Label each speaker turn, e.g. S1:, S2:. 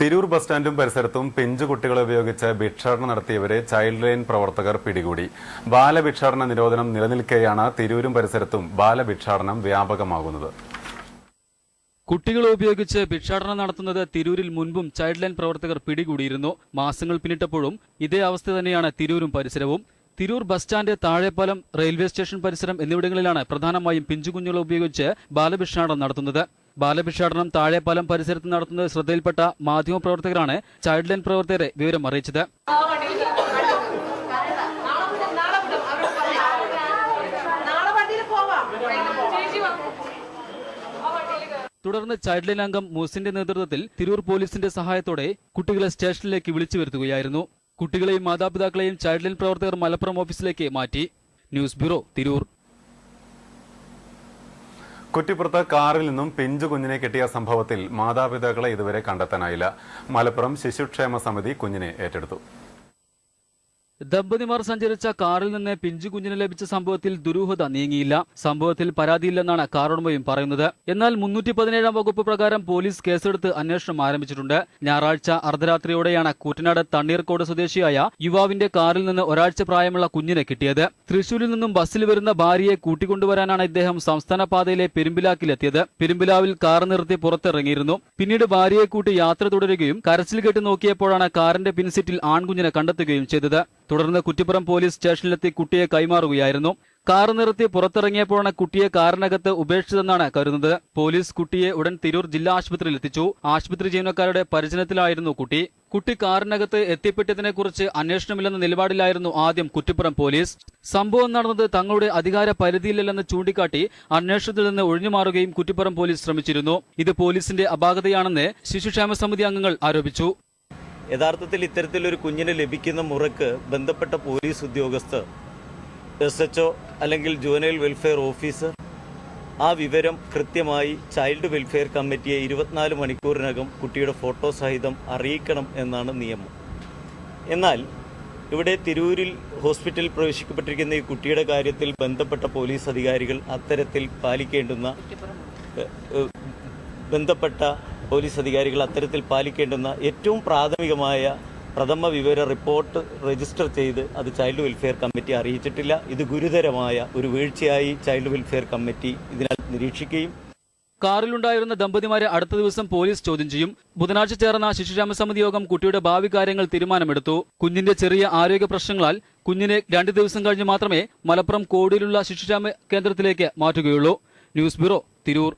S1: Tirur bus സ്റ്റാൻഡും പരിസരത്തും പെഞ്ചുകുട്ടികളെ ഉപയോഗിച്ച് ഭിക്ഷാടനം നടത്തിയവരെ child line പ്രവർത്തകർ പിടികൂടി. ബാലഭിക്ഷാടന നിരോധനം നിലനിൽക്കെയാണ് തിരൂരും പരിസരത്തും ബാലഭിക്ഷാടനം വ്യാപകമാകുന്നത്.
S2: കുട്ടികളെ ഉപയോഗിച്ച് ഭിക്ഷാടനം നടത്തുന്നത് തിരൂരിൽ മുൻപും ചൈൽഡ് ലൈൻ പ്രവർത്തകർ പിടികൂടിയിരുന്നു. മാസങ്ങൾ പിന്നിട്ടപ്പോഴും ഇതേ അവസ്ഥ തന്നെയാണ് തിരൂരും പരിസരവും. Tirur bus stand Thazhepalam railway station പരിസരം എന്നിവിടങ്ങളിലാണ് പ്രധാനമായും പിഞ്ചുകുഞ്ഞുങ്ങളെ ഉപയോഗിച്ച് ബാലഭിക്ഷാടനം നടത്തുന്നത്. ബാലഭിക്ഷാടനം താഴെപ്പാലം പരിസരത്ത് നടത്തുന്നത് ശ്രദ്ധയിൽപ്പെട്ട മാധ്യമപ്രവർത്തകരാണ് ചൈൽഡ് ലൈൻ പ്രവർത്തകരെ വിവരം അറിയിച്ചത്. തുടർന്ന് ചൈൽഡ് ലൈൻ അംഗം മൂസിന്റെ നേതൃത്വത്തിൽ തിരൂർ പോലീസിന്റെ സഹായത്തോടെ കുട്ടികളെ സ്റ്റേഷനിലേക്ക് വിളിച്ചു വരുത്തുകയായിരുന്നു. കുട്ടികളെയും മാതാപിതാക്കളെയും ചൈൽഡ് ലൈൻ പ്രവർത്തകർ മലപ്പുറം ഓഫീസിലേക്ക് മാറ്റി. News bureau Tirur.
S1: കുറ്റിപ്പുറത്ത് കാറിൽ നിന്നും പിഞ്ചു കുഞ്ഞിനെ കിട്ടിയ സംഭവത്തിൽ മാതാപിതാക്കളെ ഇതുവരെ കണ്ടെത്താനായില്ല. മലപ്പുറം ശിശുക്ഷേമ സമിതി കുഞ്ഞിനെ ഏറ്റെടുത്തു.
S2: ദമ്പതിമാർ സഞ്ചരിച്ച കാറിൽ നിന്ന് പിഞ്ചു കുഞ്ഞിന് ലഭിച്ച സംഭവത്തിൽ ദുരൂഹത നീങ്ങിയില്ല. സംഭവത്തിൽ പരാതിയില്ലെന്നാണ് കാറുടമയും പറയുന്നത്. എന്നാൽ മുന്നൂറ്റി പതിനേഴാം വകുപ്പ് പ്രകാരം പോലീസ് കേസെടുത്ത് അന്വേഷണം ആരംഭിച്ചിട്ടുണ്ട്. ഞായറാഴ്ച അർദ്ധരാത്രിയോടെയാണ് കൂറ്റനാട് തണ്ണീർക്കോട് സ്വദേശിയായ യുവാവിന്റെ കാറിൽ നിന്ന് ഒരാഴ്ച പ്രായമുള്ള കുഞ്ഞിനെ കിട്ടിയത്. തൃശൂരിൽ നിന്നും ബസ്സിൽ വരുന്ന ഭാര്യയെ കൂട്ടിക്കൊണ്ടുവരാനാണ് ഇദ്ദേഹം സംസ്ഥാന പാതയിലെ പെരുമ്പിലാക്കിലെത്തിയത്. പെരുമ്പിലാവിൽ കാർ നിർത്തി പുറത്തിറങ്ങിയിരുന്നു. പിന്നീട് ഭാര്യയെ കൂട്ടി യാത്ര തുടരുകയും കരച്ചിൽ കെട്ടി നോക്കിയപ്പോഴാണ് കാറിന്റെ പിൻസീറ്റിൽ ആൺകുഞ്ഞിനെ കണ്ടെത്തുകയും ചെയ്തത്. തുടർന്ന് കുറ്റിപ്പുറം പോലീസ് സ്റ്റേഷനിലെത്തി കുട്ടിയെ കൈമാറുകയായിരുന്നു. കാർ നിർത്തി പുറത്തിറങ്ങിയപ്പോഴാണ് കുട്ടിയെ കാറിനകത്ത് ഉപേക്ഷിച്ചതെന്നാണ് കരുതുന്നത്. പോലീസ് കുട്ടിയെ ഉടൻ തിരൂർ ജില്ലാ ആശുപത്രിയിൽ എത്തിച്ചു. ആശുപത്രി ജീവനക്കാരുടെ പരിചരണത്തിലായിരുന്നു കുട്ടി. കുട്ടി കാറിനകത്ത് എത്തിപ്പെട്ടതിനെക്കുറിച്ച് അന്വേഷണമില്ലെന്ന നിലപാടിലായിരുന്നു ആദ്യം കുറ്റിപ്പുറം പോലീസ്. സംഭവം നടന്നത് തങ്ങളുടെ അധികാര പരിധിയിലല്ലെന്ന് ചൂണ്ടിക്കാട്ടി അന്വേഷണത്തിൽ നിന്ന് ഒഴിഞ്ഞുമാറുകയും കുറ്റിപ്പുറം പോലീസ് ശ്രമിച്ചിരുന്നു. ഇത് പോലീസിന്റെ അപാകതയാണെന്ന് ശിശുക്ഷേമ സമിതി അംഗങ്ങൾ ആരോപിച്ചു.
S3: യഥാർത്ഥത്തിൽ ഇത്തരത്തിലൊരു കുഞ്ഞിന് ലഭിക്കുന്ന മുറക്ക് ബന്ധപ്പെട്ട പോലീസ് ഉദ്യോഗസ്ഥർ എസ് എച്ച് അല്ലെങ്കിൽ ജുവനൈൽ വെൽഫെയർ ഓഫീസർ ആ വിവരം കൃത്യമായി ചൈൽഡ് വെൽഫെയർ കമ്മിറ്റിയെ ഇരുപത്തിനാല് മണിക്കൂറിനകം കുട്ടിയുടെ ഫോട്ടോ സഹിതം അറിയിക്കണം എന്നാണ് നിയമം. എന്നാൽ ഇവിടെ തിരൂരിൽ ഹോസ്പിറ്റലിൽ പ്രവേശിക്കപ്പെട്ടിരിക്കുന്ന ഈ കുട്ടിയുടെ കാര്യത്തിൽ ബന്ധപ്പെട്ട പോലീസ് അധികാരികൾ അത്തരത്തിൽ പാലിക്കേണ്ടുന്ന ബന്ധപ്പെട്ട പോലീസ് അധികാരികൾ അത്തരത്തിൽ പാലിക്കേണ്ടുന്ന ഏറ്റവും പ്രാഥമികമായ പ്രഥമ വിവര റിപ്പോർട്ട് രജിസ്റ്റർ ചെയ്ത് അത് ചൈൽഡ് വെൽഫെയർ കമ്മിറ്റി അറിയിച്ചിട്ടില്ല. ഇത് ഗുരുതരമായ ഒരു വീഴ്ചയായി ചൈൽഡ് വെൽഫെയർ കമ്മിറ്റി ഇതിനാൽ നിരീക്ഷിക്കുകയും
S2: കാറിലുണ്ടായിരുന്ന ദമ്പതിമാരെ അടുത്ത ദിവസം പോലീസ് ചോദ്യം ചെയ്യും. ബുധനാഴ്ച ചേർന്ന ശിശുക്ഷേമ സമിതി യോഗം കുട്ടിയുടെ ഭാവി കാര്യങ്ങൾ തീരുമാനമെടുത്തു. കുഞ്ഞിന്റെ ചെറിയ ആരോഗ്യ പ്രശ്നങ്ങളാൽ കുഞ്ഞിനെ രണ്ട് ദിവസം കഴിഞ്ഞ് മാത്രമേ മലപ്പുറം കോടിയിലുള്ള ശിശുക്ഷേമ കേന്ദ്രത്തിലേക്ക് മാറ്റുകയുള്ളൂ. News bureau Tirur.